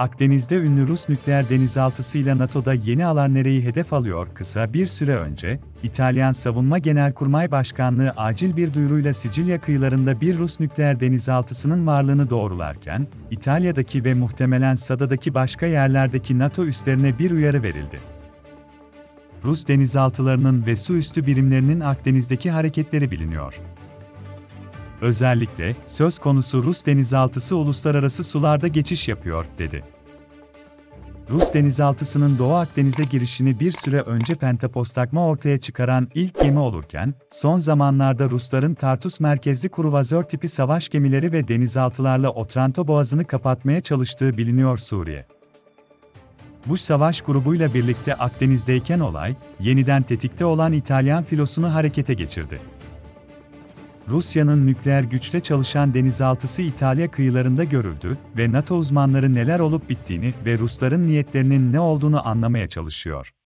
Akdeniz'de ünlü Rus nükleer denizaltısıyla NATO'da yeni alanları hedef alıyor. Kısa bir süre önce, İtalyan Savunma Genelkurmay Başkanlığı acil bir duyuruyla Sicilya kıyılarında bir Rus nükleer denizaltısının varlığını doğrularken, İtalya'daki ve muhtemelen Sada'daki başka yerlerdeki NATO üslerine bir uyarı verildi. Rus denizaltılarının ve su üstü birimlerinin Akdeniz'deki hareketleri biliniyor. Özellikle, söz konusu Rus denizaltısı uluslararası sularda geçiş yapıyor, dedi. Rus denizaltısının Doğu Akdeniz'e girişini bir süre önce Pentapostakma ortaya çıkaran ilk gemi olurken, son zamanlarda Rusların Tartus merkezli kruvazör tipi savaş gemileri ve denizaltılarla Otranto Boğazı'nı kapatmaya çalıştığı biliniyor Suriye. Bu savaş grubuyla birlikte Akdeniz'deyken olay, yeniden tetikte olan İtalyan filosunu harekete geçirdi. Rusya'nın nükleer güçle çalışan denizaltısı İtalya kıyılarında görüldü ve NATO uzmanları neler olup bittiğini ve Rusların niyetlerinin ne olduğunu anlamaya çalışıyor.